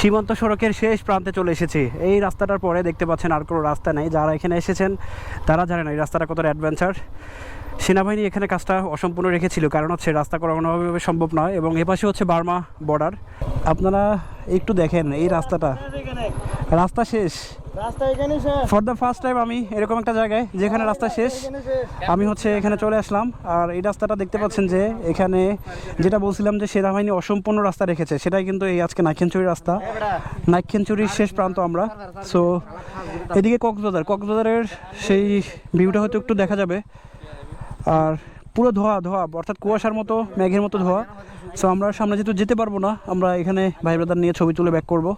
সীমান্ত সড়কের শেষ প্রান্তে চলে এসেছি। এই রাস্তাটার পরে দেখতে পাচ্ছেন আর কোনো রাস্তা নেই। যারা এখানে এসেছেন, তারা জানেন এই রাস্তাটা কতটা অ্যাডভেঞ্চার সেনাবাহিনী এখানে কাজটা অসম্পূর্ণ রেখেছিল। কারণ হচ্ছে রাস্তা করা কোনোভাবে সম্ভব নয় এবং এপাশে হচ্ছে বার্মা বর্ডার আপনারা একটু দেখেন এই রাস্তাটা। রাস্তা শেষ। ফর দ্য ফার্স্ট টাইম আমি এরকম একটা জায়গায় যেখানে রাস্তা শেষ আমি হচ্ছে এখানে চলে আসলাম। আর এই রাস্তাটা দেখতে পাচ্ছেন যে এখানে যেটা বলছিলাম যে সেনাবাহিনী অসম্পূর্ণ রাস্তা রেখেছে সেটাই কিন্তু এই আজকে নাইক্ষেনচুরি রাস্তা। নাইক্ষেনচুরির শেষ প্রান্ত আমরা। সো এদিকে কক্সবাজার কক্সবাজারের সেই ভিউটা হয়তো একটু দেখা যাবে। আর পুরো ধোয়া ধোয়া অর্থাৎ কুয়াশার মতো মেঘের মতো ধোয়া। সো আমরা সামনে যেহেতু যেতে পারব না আমরা এখানে ভাই ব্রাদার নিয়ে ছবি তুলে ব্যাক করব।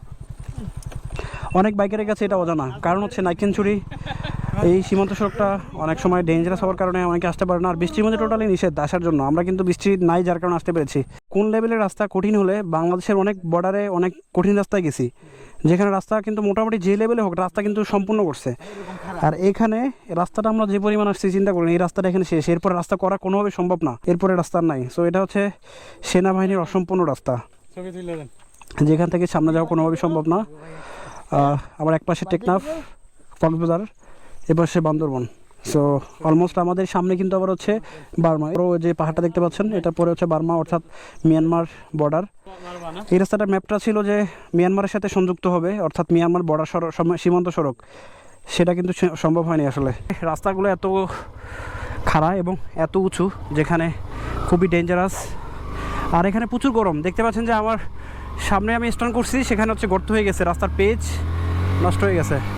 অনেক বাইকারের কাছে এটা অজানা। কারণ হচ্ছে নাইকেনচুরি এই সীমান্ত সড়কটা অনেক সময় ডেঞ্জারাস হওয়ার কারণে অনেকে আসতে পারে না। আর বৃষ্টির মধ্যে টোটালি নিষেধ আসার জন্য। আমরা কিন্তু বৃষ্টি নাই যার কারণে আসতে পেরেছি। কোন লেভেলের রাস্তা কঠিন হলে বাংলাদেশের অনেক বর্ডারে অনেক কঠিন রাস্তায় গেছি। যেখানে রাস্তা কিন্তু মোটামুটি যে লেভেলে হোক রাস্তা কিন্তু সম্পূর্ণ করছে। আর এখানে রাস্তাটা আমরা যে পরিমাণ আসছি চিন্তা করেন এই রাস্তাটা এখানে শেষ। এরপরে রাস্তা করা কোনোভাবে সম্ভব না। এরপরে রাস্তা নাই। সো এটা হচ্ছে সেনাবাহিনীর অসম্পূর্ণ রাস্তা। যেখান থেকে সামনে যাওয়া কোনোভাবেই সম্ভব না। আবার এক পাশে টেকনাফ, কক্সবাজার, এ পাশে বান্দরবন। সো অলমোস্ট আমাদের সামনে কিন্তু আবার হচ্ছে বার্মা। পুরো যে পাহাড়টা দেখতে পাচ্ছেন এটা পরে হচ্ছে বার্মা, অর্থাৎ মিয়ানমার বর্ডার এই রাস্তাটার ম্যাপটা ছিল যে মিয়ানমারের সাথে সংযুক্ত হবে, অর্থাৎ মিয়ানমার বর্ডার সীমান্ত সড়ক। সেটা কিন্তু সম্ভব হয়নি আসলে। রাস্তাগুলো এত খাড়া এবং এত উঁচু, যেখানে খুবই ডেঞ্জারাস আর এখানে প্রচুর গরম। দেখতে পাচ্ছেন যে আমার সামনে আমি স্টার্ন করছি সেখানে হচ্ছে গর্ত হয়ে গেছে রাস্তার পেজ নষ্ট হয়ে গেছে।